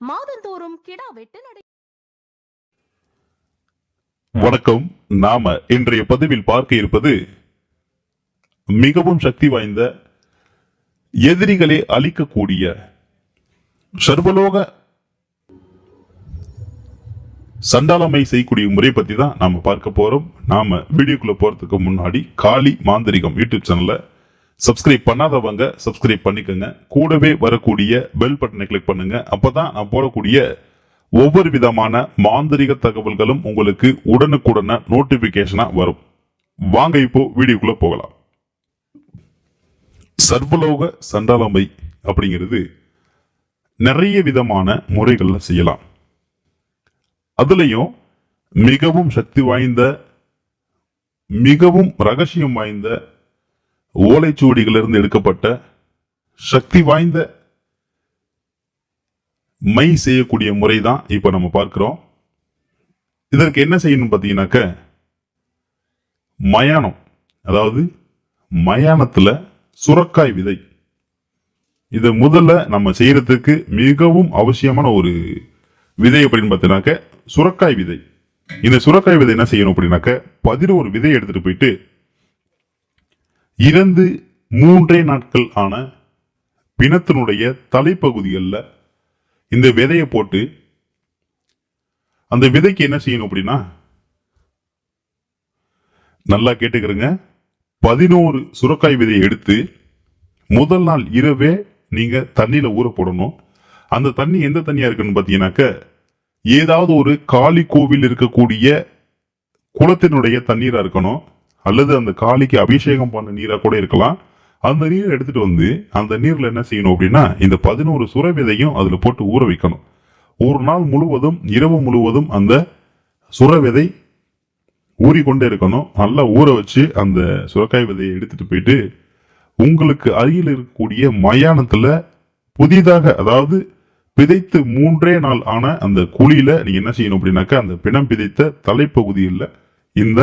மாதந்தோறும் கிடா வெட்டு நடை வணக்கம். நாம இன்றைய பதிவில் பார்க்க இருப்பது மிகவும் சக்தி வாய்ந்த எதிரிகளை அழிக்கக்கூடிய சர்வலோக சண்டாளமை செய்யக்கூடிய முறை பத்தி தான் நாம பார்க்க போறோம். நாம வீடியோக்குள்ள போறதுக்கு முன்னாடி காளி மாந்திரிகம் யூடியூப் சேனல்ல சப்ஸ்கிரைப் பண்ணாதவங்க சப்ஸ்கிரைப் பண்ணிக்கோங்க. கூடவே வரக்கூடிய பெல் பட்டனை கிளிக் பண்ணுங்க. அப்போதான் நான் போடக்கூடிய ஒவ்வொரு விதமான மாந்திரிக தகவல்களும் உங்களுக்கு உடனுக்குடன நோட்டிபிகேஷனாக வரும். வாங்க இப்போ வீடியோக்குள்ள போகலாம். சர்வலோக சண்டாளமை அப்படிங்கிறது நிறைய விதமான முறைகளில் செய்யலாம். அதுலேயும் மிகவும் சக்தி வாய்ந்த மிகவும் ரகசியம் வாய்ந்த ஓலைச்சுவடிகளிலிருந்து எடுக்கப்பட்ட சக்தி வாய்ந்த மை செய்யக்கூடிய முறை தான் இப்ப நம்ம பார்க்கிறோம். இதற்கு என்ன செய்யணும் பார்த்தீங்கன்னாக்க மயானம் அதாவது மயானத்தில் சுரக்காய் விதை. இதை முதல்ல நம்ம செய்யறதுக்கு மிகவும் அவசியமான ஒரு விதை அப்படின்னு பார்த்தீங்கன்னாக்க சுரக்காய் விதை. இந்த சுரக்காய் விதை என்ன செய்யணும் அப்படின்னாக்க பதினோரு விதை எடுத்துட்டு போயிட்டு இறந்து மூன்றே நாட்கள் ஆன பிணத்தினுடைய தலைப்பகுதிகளில் இந்த விதையை போட்டு அந்த விதைக்கு என்ன செய்யணும் அப்படின்னா நல்லா கேட்டுக்கிறங்க. பதினோரு சுரக்காய் விதையை எடுத்து முதல் நாள் இரவே நீங்க தண்ணியில ஊற போடணும். அந்த தண்ணி எந்த தண்ணியா இருக்குன்னு பாத்தீங்கன்னாக்க ஏதாவது ஒரு காளி கோவில் இருக்கக்கூடிய குளத்தினுடைய தண்ணீரா இருக்கணும். அல்லது அந்த காளிக்கு அபிஷேகம் பண்ண நீராக கூட இருக்கலாம். அந்த நீரை எடுத்துட்டு வந்து அந்த நீர்ல என்ன செய்யணும் அப்படின்னா இந்த பதினோரு சுர விதையும் அதுல போட்டு ஊற வைக்கணும். ஒரு நாள் முழுவதும் இரவு முழுவதும் அந்த சுர விதை ஊறிக்கொண்டே இருக்கணும். நல்லா ஊற வச்சு அந்த சுரக்காய் விதையை எடுத்துட்டு போயிட்டு உங்களுக்கு அருகில் இருக்கக்கூடிய மயானத்துல புதிதாக அதாவது பிதைத்து மூன்றே நாள் ஆன அந்த குழியில நீங்க என்ன செய்யணும் அப்படின்னாக்கா அந்த பிணம் பிதைத்த தலைப்பகுதியில் இந்த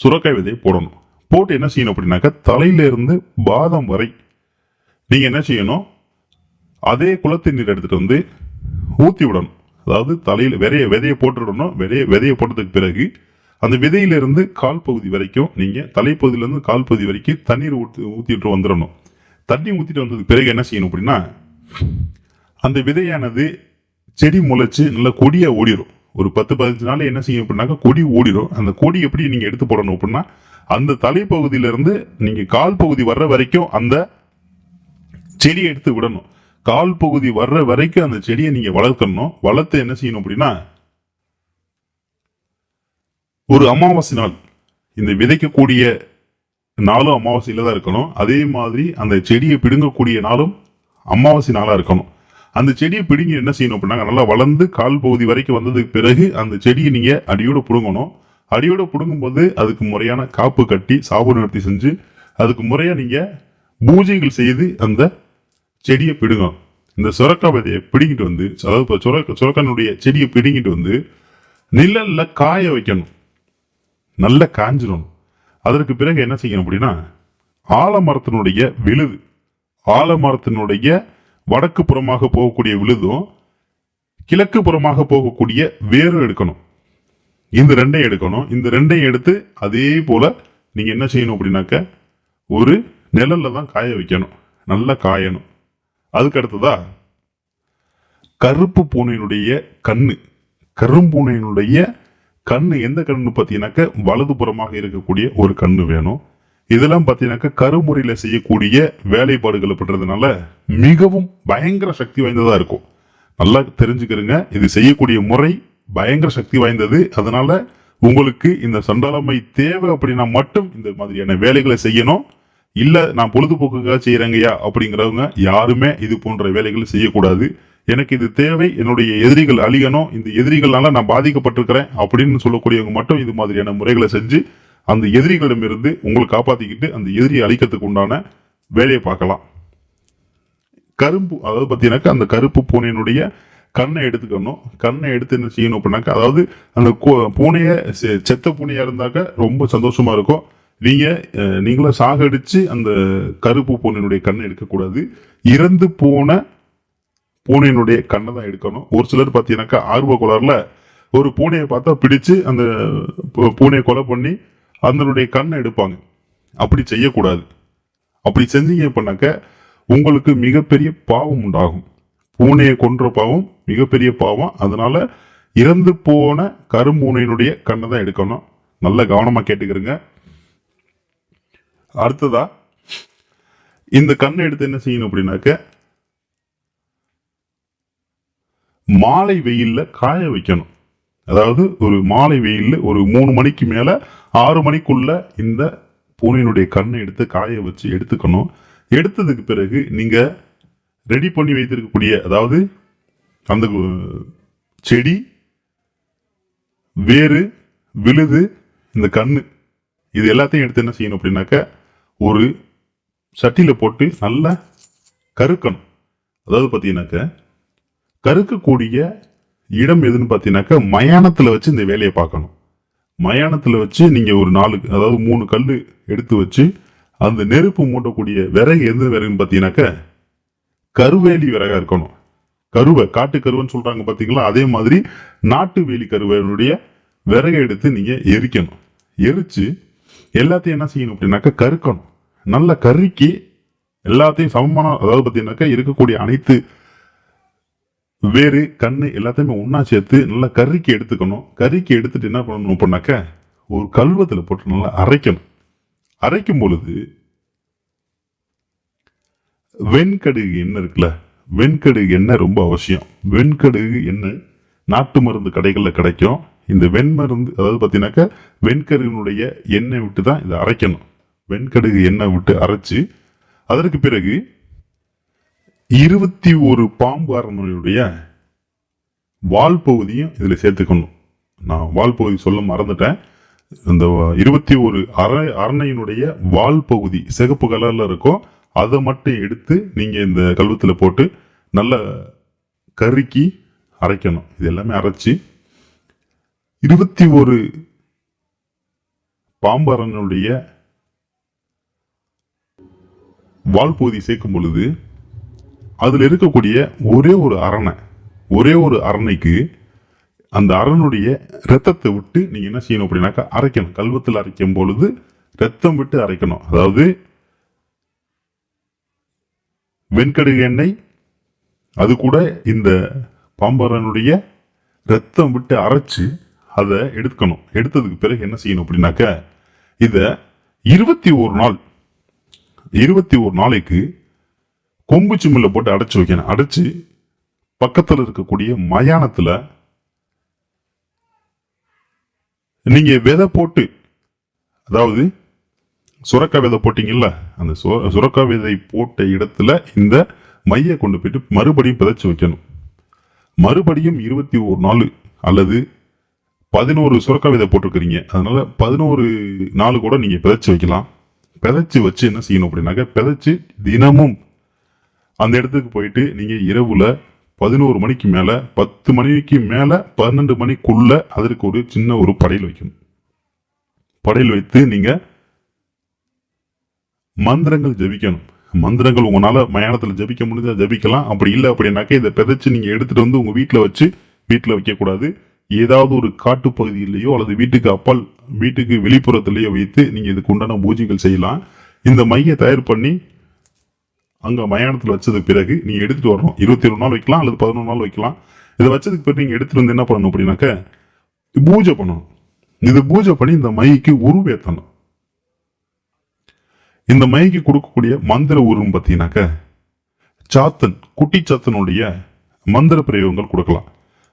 சுரக்காய் விதையை போடணும். போட்டு என்ன செய்யணும் அப்படின்னாக்கா தலையிலிருந்து பாதம் வரை நீங்கள் என்ன செய்யணும்? அதே குளத்து நீர் எடுத்துட்டு வந்து ஊற்றி விடணும். அதாவது தலையில் விதைய விதையை போட்டுடணும் விதைய விதையை போட்டதுக்கு பிறகு அந்த விதையிலிருந்து கால் பகுதி வரைக்கும் நீங்கள் தலைப்பகுதியிலேருந்து கால் பகுதி வரைக்கும் தண்ணீர் ஊற்றி ஊற்றிட்டு வந்துடணும். தண்ணி ஊற்றிட்டு வந்ததுக்கு பிறகு என்ன செய்யணும் அப்படின்னா அந்த விதையானது செடி முளைச்சு நல்ல கொடியாக ஓடிடும் ஒரு பத்து பதினஞ்சு நாள் என்ன செய்யும் அப்படின்னாக்கா கொடி ஓடிடும் அந்த கொடி எப்படி நீங்கள் எடுத்து போடணும் அப்படின்னா அந்த தலைப்பகுதியிலேருந்து நீங்கள் கால் பகுதி வர்ற வரைக்கும் அந்த செடியை எடுத்து விடணும். கால் பகுதி வர்ற வரைக்கும் அந்த செடியை நீங்கள் வளர்க்கணும். வளர்த்து என்ன செய்யணும் அப்படின்னா ஒரு அமாவாசை நாள். இந்த விதைக்கக்கூடிய நாளும் அமாவாசையில் தான் இருக்கணும். அதே மாதிரி அந்த செடியை பிடுங்கக்கூடிய நாளும் அமாவாசை நாளாக இருக்கணும். அந்த செடியை பிடுங்கி என்ன செய்யணும் அப்படின்னா நல்லா வளர்ந்து கால் பகுதி வரைக்கும் வந்ததுக்கு பிறகு அந்த செடியை நீங்க அடியோட பிடுங்கணும். அடியோட பிடுங்கும்போது அதுக்கு முறையான காப்பு கட்டி சாப்பு நிறுத்தி செஞ்சு அதுக்கு முறையா நீங்க பூஜைகள் செய்து அந்த செடியை பிடுங்கும் இந்த சுரக்கா விதையை பிடுங்கிட்டு வந்து அதாவது இப்போ சுரக்க சுரக்கனுடைய செடியை பிடுங்கிட்டு வந்து நிழல்ல காய வைக்கணும். நல்லா காஞ்சிடணும் அதற்கு பிறகு என்ன செய்யணும் அப்படின்னா ஆலமரத்தினுடைய விழுது ஆலமரத்தினுடைய வடக்கு புறமாக போகக்கூடிய விழுதும் கிழக்கு புறமாக போகக்கூடிய வேரும் எடுக்கணும். இந்த ரெண்டையும் எடுக்கணும். இந்த ரெண்டையும் எடுத்து அதே போல நீங்க என்ன செய்யணும் அப்படின்னாக்க ஒரு நிழல்ல தான் காய வைக்கணும். நல்லா காயணும். அதுக்கு அடுத்ததா கருப்பு பூனையினுடைய கண்ணு. கரும்பூனையினுடைய கண்ணு எந்த கண்ணு பார்த்தீங்கன்னாக்க வலதுபுறமாக இருக்கக்கூடிய ஒரு கண்ணு வேணும். இதெல்லாம் பார்த்தீங்கன்னாக்கா கருமுறையில் செய்யக்கூடிய வேலைப்பாடுகளை அப்படின்றதுனால மிகவும் பயங்கர சக்தி வாய்ந்ததாக இருக்கும். நல்லா தெரிஞ்சுக்கிறங்க. இது செய்யக்கூடிய முறை பயங்கர சக்தி வாய்ந்தது. அதனால உங்களுக்கு இந்த சண்டாளமை தேவை அப்படின்னா மட்டும் இந்த மாதிரியான வேலைகளை செய்யணும். இல்லை நான் பொழுதுபோக்குக்காக செய்கிறேங்கய்யா அப்படிங்கிறவங்க யாருமே இது போன்ற வேலைகளை செய்யக்கூடாது. எனக்கு இது தேவை என்னுடைய எதிரிகள் அழியணும் இந்த எதிரிகள்னால நான் பாதிக்கப்பட்டிருக்கிறேன் அப்படின்னு சொல்லக்கூடியவங்க மட்டும் இது மாதிரியான முறைகளை செஞ்சு அந்த எதிரிகளிடமிருந்து உங்களை காப்பாற்றிக்கிட்டு அந்த எதிரியை அழிக்கிறதுக்கு உண்டான வேலையை பார்க்கலாம். கரும்பு அதாவது பார்த்தீங்கன்னாக்கா அந்த கருப்பு பூனையினுடைய கண்ணை எடுத்துக்கணும். கண்ணை எடுத்து என்ன செய்யணும் அப்படின்னாக்கா அதாவது அந்த கோ பூனையை செ- செத்த பூனையாக இருந்தாக்க ரொம்ப சந்தோஷமாக இருக்கும். நீங்கள் நீங்களும் சாகடித்து அந்த கருப்பு பூனையினுடைய கண்ணை எடுக்கக்கூடாது. இறந்து போன பூனையினுடைய கண்ணை தான் எடுக்கணும். ஒரு சிலர் பார்த்தீங்கன்னாக்கா ஆர்வ கோளாறுல ஒரு பூனையை பார்த்தா பிடிச்சு அந்த பூ- பூனையை கொலை பண்ணி அதனுடைய கண்ணை எடுப்பாங்க. அப்படி செய்யக்கூடாது. அப்படி செஞ்சீங்க அப்படின்னாக்க உங்களுக்கு மிகப்பெரிய பாவம் உண்டாகும். பூனையை கொன்ற பாவம் மிகப்பெரிய பாவம். அதனால இறந்து போன கரும்பூனையினுடைய கண்ணை தான் எடுக்கணும். நல்ல கவனமா கேட்டுக்கிறங்க. அடுத்ததா இந்த கண்ணை எடுத்து என்ன செய்யணும் அப்படின்னாக்க மாலை வெயில்ல காய வைக்கணும். அதாவது ஒரு மாலை வெயில்ல ஒரு மூணு மணிக்கு மேல ஆறு மணிக்குள்ள இந்த பூனையினுடைய கண்ணை எடுத்து காய வச்சு எடுத்துக்கணும். எடுத்ததுக்கு பிறகு நீங்க ரெடி பண்ணி வைத்திருக்கக்கூடிய அதாவது அந்த செடி வேறு விழுது இந்த கண்ணு இது எல்லாத்தையும் எடுத்து என்ன செய்யணும் அப்படின்னாக்க ஒரு சட்டியில் போட்டு நல்லா கருக்கணும். அதாவது பார்த்தீங்கன்னாக்க கருக்கக்கூடிய இடம் எதுன்னு பார்த்தீங்கன்னாக்க மயானத்தில் வச்சு இந்த வேலையை பார்க்கணும். மயானத்தில் வச்சு நீங்கள் ஒரு நாலு அதாவது மூணு கல் எடுத்து வச்சு அந்த நெருப்பு மூட்டக்கூடிய விறகு எந்த விறகுன்னு பார்த்தீங்கன்னாக்க கருவேலி விறகாக இருக்கணும். கருவை காட்டு கருவைன்னு சொல்கிறாங்க பார்த்தீங்களா அதே மாதிரி நாட்டு வேலி கருவையினுடைய விறகை எடுத்து நீங்கள் எரிக்கணும். எரித்து எல்லாத்தையும் என்ன செய்யணும் அப்படின்னாக்க கருக்கணும். நல்லா கருக்கி எல்லாத்தையும் சமமான அதாவது பார்த்தீங்கன்னாக்கா இருக்கக்கூடிய அனைத்து வேறு கண்ணு எல்லாத்தையுமே ஒன்றா சேர்த்து நல்லா கறிக்கு எடுத்துக்கணும். கறிக்கு எடுத்துட்டு என்ன பண்ணணும் அப்படின்னாக்க ஒரு கல்வத்தில் போட்டு நல்லா அரைக்கணும். அரைக்கும் பொழுது வெண்கடுகு எண்ணெய் இருக்குல்ல வெண்கடுகு எண்ணெய் ரொம்ப அவசியம். வெண்கடுகு எண்ணெய் நாட்டு மருந்து கடைகளில் கிடைக்கும். இந்த வெண்மருந்து அதாவது பார்த்தீங்கன்னாக்கா வெண்கடுகினுடைய எண்ணெய் விட்டு தான் இதை அரைக்கணும். வெண்கடுகு எண்ணெய் விட்டு அரைச்சு அதற்கு பிறகு இருபத்தி ஒரு பாம்பு அரண்மனையுடைய வால் பகுதியும் இதில் சேர்த்துக்கணும். நான் வால் பகுதி சொல்ல மறந்துட்டேன். இந்த இருபத்தி ஒரு அர அரணையினுடைய வால் பகுதி சிகப்பு கலரில் இருக்கும். அதை மட்டும் எடுத்து நீங்கள் இந்த கல்வத்தில் போட்டு நல்லா கருக்கி அரைக்கணும். இது எல்லாமே அரைச்சி இருபத்தி ஒரு பாம்பரனுடைய வால் பகுதி சேர்க்கும் பொழுது அதில் இருக்கக்கூடிய ஒரே ஒரு அரணை ஒரே ஒரு அரணைக்கு அந்த அரணுடைய ரத்தத்தை விட்டு நீங்கள் என்ன செய்யணும் அப்படின்னாக்கா அரைக்கணும். கல்வத்தில் அரைக்கும் பொழுது ரத்தம் விட்டு அரைக்கணும். அதாவது வெண்கடுகு எண்ணெய் அது கூட இந்த பாம்பரனுடைய ரத்தம் விட்டு அரைச்சு அதை எடுக்கணும். எடுத்ததுக்கு பிறகு என்ன செய்யணும் அப்படின்னாக்க இதை இருபத்தி ஒரு நாள் இருபத்தி ஒரு நாளைக்கு கொம்பு சிம்மில் போட்டு அடைச்சு வைக்கணும். அடைச்சு பக்கத்தில் இருக்கக்கூடிய மயானத்தில் நீங்கள் விதை போட்டு அதாவது சுரக்கா விதை போட்டிங்கல்ல அந்த சுரக்கா விதை போட்ட இடத்துல இந்த மைய கொண்டு போயிட்டு மறுபடியும் பிதைச்சு வைக்கணும். மறுபடியும் இருபத்தி ஒரு நாள் அல்லது பதினோரு சுரக்கா விதை போட்டிருக்கிறீங்க. அதனால பதினோரு நாள் கூட நீங்கள் பிதைச்சு வைக்கலாம். பிதைச்சி வச்சு என்ன செய்யணும் அப்படின்னாக்க பிதைச்சு தினமும் அந்த இடத்துக்கு போயிட்டு நீங்கள் இரவில் பதினோரு மணிக்கு மேலே பத்து மணிக்கு மேலே பன்னெண்டு மணிக்குள்ள அதற்கு ஒரு சின்ன ஒரு படையல் வைக்கணும். படையல் வைத்து நீங்கள் மந்திரங்கள் ஜெபிக்கணும். மந்திரங்கள் உங்களால் மயானத்தில் ஜெபிக்க முடிஞ்சால் ஜபிக்கலாம். அப்படி இல்லை அப்படின்னாக்க இதை பிதைச்சி நீங்கள் எடுத்துகிட்டு வந்து உங்கள் வீட்டில் வச்சு வீட்டில் வைக்கக்கூடாது. ஏதாவது ஒரு காட்டு பகுதியிலேயோ அல்லது வீட்டுக்கு அப்பால் வீட்டுக்கு வெளிப்புறத்துலேயோ வைத்து நீங்கள் இதுக்கு உண்டான பூஜைகள் செய்யலாம். இந்த மையை தயார் பண்ணி அங்க மயானத்துல வச்சதுக்கு பிறகு நீங்க எடுத்துட்டு வரணும். இருபத்தி ஒரு நாள் வைக்கலாம் அல்லது பதினொரு நாள் வைக்கலாம். இதை வச்சதுக்கு பிறகு நீங்க எடுத்துட்டு வந்து என்ன பண்ணணும் அப்படின்னாக்க பூஜை பண்ணணும். இது பூஜை பண்ணி இந்த மைக்கு உருவேற்றணும் இந்த மைக்கு கொடுக்கக்கூடிய மந்திர உருவம் பார்த்தீங்கன்னாக்க சாத்தன் குட்டி சாத்தனுடைய மந்திர பிரயோகங்கள் கொடுக்கலாம்.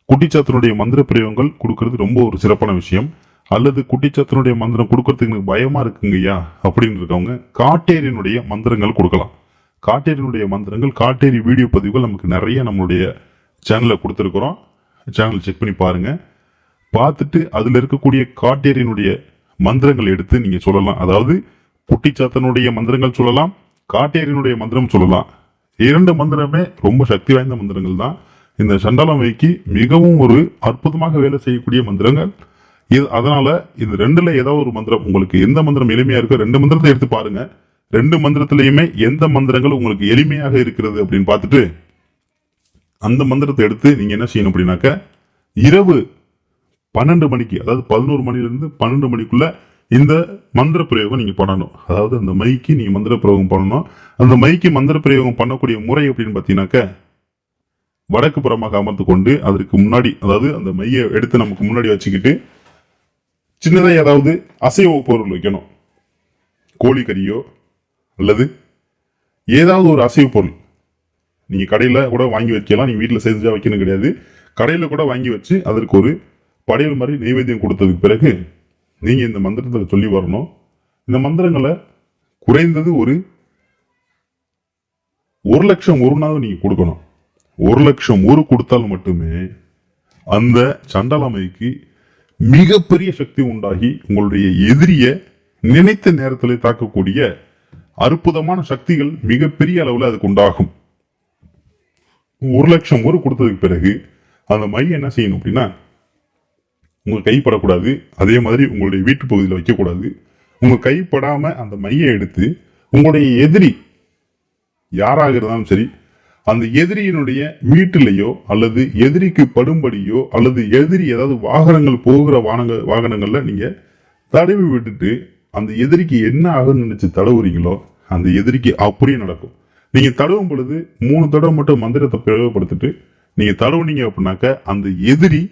குட்டி சாத்தனுடைய மந்திர பிரயோகங்கள் கொடுக்கறது ரொம்ப ஒரு சிறப்பான விஷயம். அல்லது குட்டிச்சாத்தனுடைய மந்திரம் கொடுக்கறதுக்கு எனக்கு பயமா இருக்குங்கய்யா அப்படின்னு இருக்கவங்க காட்டேரியனுடைய மந்திரங்கள் கொடுக்கலாம். காட்டேரியினுடைய மந்திரங்கள் காட்டேரி வீடியோ பதிவுகள் நமக்கு நிறைய நம்மளுடைய சேனலில் கொடுத்துருக்குறோம். சேனல் செக் பண்ணி பாருங்கள் பார்த்துட்டு அதில் இருக்கக்கூடிய காட்டேரியினுடைய மந்திரங்கள் எடுத்து நீங்கள் சொல்லலாம். அதாவது குட்டிச்சாத்தனுடைய மந்திரங்கள் சொல்லலாம் காட்டேரியினுடைய மந்திரம் சொல்லலாம். இரண்டு மந்திரமே ரொம்ப சக்தி வாய்ந்த மந்திரங்கள் தான். இந்த சண்டாளம் வைக்கி மிகவும் ஒரு அற்புதமாக வேலை செய்யக்கூடிய மந்திரங்கள். இது அதனால இது ரெண்டுல ஏதாவது ஒரு மந்திரம் உங்களுக்கு எந்த மந்திரம் எளிமையா இருக்கோ ரெண்டு மந்திரத்தை எடுத்து பாருங்க. ரெண்டு மந்திரத்திலையுமே எந்த மந்திரங்கள் உங்களுக்கு எளிமையாக இருக்கிறது அப்படின்னு பார்த்துட்டு அந்த மந்திரத்தை எடுத்து நீங்க என்ன செய்யணும் அப்படின்னாக்க இரவு பன்னெண்டு மணிக்கு அதாவது பதினோரு மணிலிருந்து பன்னெண்டு மணிக்குள்ள இந்த மந்திர பிரயோகம் நீங்க பண்ணணும். அதாவது அந்த மைக்கு நீங்க மந்திர பிரயோகம் பண்ணணும். அந்த மைக்கு மந்திர பிரயோகம் பண்ணக்கூடிய முறை அப்படின்னு பார்த்தீங்கன்னாக்க வடக்கு புறமாக அமர்ந்து கொண்டு அதற்கு முன்னாடி அதாவது அந்த மையை எடுத்து நமக்கு முன்னாடி வச்சுக்கிட்டு சின்னதாக ஏதாவது அசைவ பொருள் வைக்கணும். கோழிக்கறியோ அல்லது ஏதாவது ஒரு அசைவ பொருள். நீங்கள் கடையில் கூட வாங்கி வைக்கலாம். நீங்கள் வீட்டில் செஞ்சா வைக்கணும் கிடையாது. கடையில் கூட வாங்கி வச்சு அதற்கு ஒரு படையல் மாதிரி நைவேத்தியம் கொடுத்ததுக்கு பிறகு நீங்கள் இந்த மந்திரத்தை சொல்லி வரணும். இந்த மந்திரங்களை குறைந்தது ஒரு ஒரு லட்சம் ஊருனாவது நீங்கள் கொடுக்கணும். ஒரு லட்சம் ஒரு கொடுத்தால் மட்டுமே அந்த சண்டாளமைக்கு மிகப்பெரிய சக்தி உண்டாகி உங்களுடைய எதிரியை நினைத்த நேரத்தில் தாக்கக்கூடிய அற்புதமான சக்திகள் மிகப்பெரிய அளவில் அதுக்கு உண்டாகும். ஒரு லட்சம் ஒரு கொடுத்ததுக்கு பிறகு அந்த மை என்ன செய்யணும் அப்படின்னா உங்க கைப்படக்கூடாது அதே மாதிரி உங்களுடைய வீட்டு பகுதியில் வைக்கக்கூடாது. உங்க கைப்படாம அந்த மையை எடுத்து உங்களுடைய எதிரி யாராக இருந்தாலும் சரி அந்த எதிரியினுடைய வீட்டிலேயோ அல்லது எதிரிக்கு படும்படியோ அல்லது எதிரி ஏதாவது வாகனங்கள் போகிற வாகனங்கள் வாகனங்களில் நீங்கள் தடவி விட்டுட்டு அந்த எதிரிக்கு என்ன ஆகும்னு நினைச்சு தடவுறீங்களோ அந்த எதிரிக்கு அப்படியே நடக்கும். நீங்க தடவும் பொழுது மூணு தடவை மட்டும் மந்திரத்தை பிரயோகப்படுத்திட்டு நீங்க தடவுனீங்க அப்படின்னாக்க அந்த எதிரி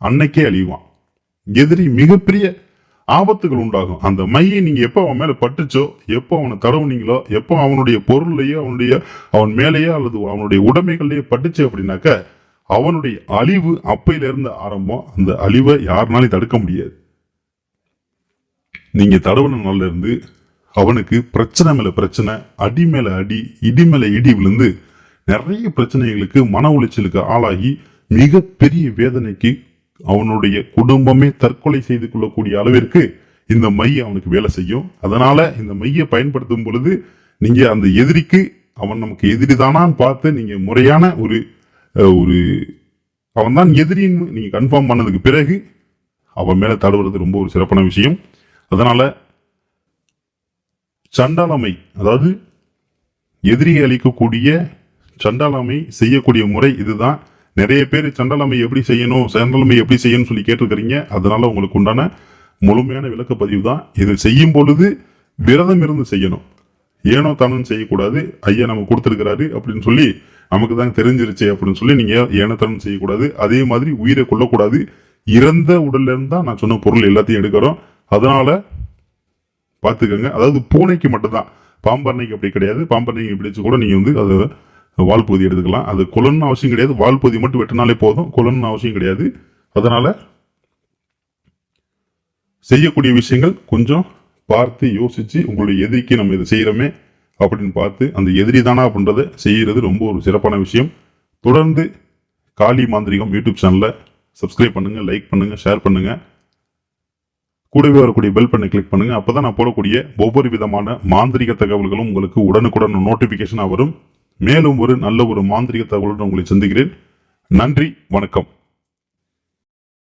அன்னைக்கே அழிவான். எதிரி மிகப்பெரிய ஆபத்துகள் உண்டாகும். அந்த மையை நீங்க எப்போ அவன் மேல பட்டுச்சோ எப்போ அவனை தடவுனீங்களோ எப்போ அவனுடைய பொருள்லையோ அவனுடைய அவன் மேலேயோ அல்லது அவனுடைய உடைமைகள்லயோ பட்டுச்சு அப்படின்னாக்க அவனுடைய அழிவு அப்பையில இருந்து ஆரம்பம். அந்த அழிவை யாருனாலையும் தடுக்க முடியாது. நீங்க தடவுன நாள்ல இருந்து அவனுக்கு பிரச்சனை மேல பிரச்சனை அடி மேல அடி இடி மேல இடி விழுந்து நிறைய பிரச்சனைகளுக்கு மன உளைச்சலுக்கு ஆளாகி மிகப்பெரிய வேதனைக்கு அவனுடைய குடும்பமே தற்கொலை செய்து கொள்ளக்கூடிய அளவிற்கு இந்த மை அவனுக்கு வேலை செய்யும். அதனால இந்த மையை பயன்படுத்தும் பொழுது நீங்க அந்த எதிரிக்கு அவன் நமக்கு எதிரி தானான்னு பார்த்து நீங்க முறையான ஒரு ஒரு அவன் தான் எதிரின்னு நீங்க கன்ஃபார்ம் பண்ணதுக்கு பிறகு அவன் மேல தடுவது ரொம்ப ஒரு சிறப்பான விஷயம். அதனால சண்டாளமை அதாவது எதிரியை அளிக்கக்கூடிய சண்டாளமை செய்யக்கூடிய முறை இதுதான். நிறைய பேர் சண்டாளமை எப்படி செய்யணும் சண்டாளமை எப்படி செய்யணும்னு சொல்லி கேட்டிருக்கிறீங்க. அதனால உங்களுக்கு உண்டான முழுமையான விளக்க பதிவு தான் இது. செய்யும் பொழுது விரதம் இருந்து செய்யணும். ஏனோ தானும் செய்யக்கூடாது. ஐயா நம்ம கொடுத்துருக்கிறாரு அப்படின்னு சொல்லி நமக்கு தான் தெரிஞ்சிருச்சு அப்படின்னு சொல்லி நீங்க ஏனோ தானும் செய்யக்கூடாது. அதே மாதிரி உயிரை கொள்ளக்கூடாது இறந்த உடல்ல இருந்து தான் நான் சொன்ன பொருள் எல்லாத்தையும் எடுக்கிறோம். அதனால பார்த்துக்கோங்க. அதாவது பூனைக்கு மட்டும்தான். பாம்பண்ணைக்கு அப்படி கிடையாது. பாம்பண்ணைக்கு பிடிச்சு கூட நீங்கள் வந்து அதை வால் பகுதி எடுத்துக்கலாம். அது கொலன்னு அவசியம் கிடையாது. வால் பகுதி மட்டும் வெட்டினாலே போதும். கொலன்னு அவசியம் கிடையாது. அதனால செய்யக்கூடிய விஷயங்கள் கொஞ்சம் பார்த்து யோசித்து உங்களுடைய எதிரிக்கு நம்ம இதை செய்கிறோமே அப்படின்னு பார்த்து அந்த எதிரி தானா அப்படின்றத செய்கிறது ரொம்ப ஒரு சிறப்பான விஷயம். தொடர்ந்து காளி மாந்திரிகம் யூடியூப் சேனலை சப்ஸ்கிரைப் பண்ணுங்கள் லைக் பண்ணுங்கள் ஷேர் பண்ணுங்கள் கூடவே வரக்கூடிய பெல் பண்ணை கிளிக் பண்ணுங்க. அப்பதான் நான் போடக்கூடிய ஒவ்வொரு விதமான மாந்திரிக தகவல்களும் உங்களுக்கு உடனுக்குடன் நோட்டிஃபிகேஷனாக வரும். மேலும் ஒரு நல்ல ஒரு மாந்திரிக தகவலுடன் உங்களை சந்திக்கிறேன். நன்றி வணக்கம்.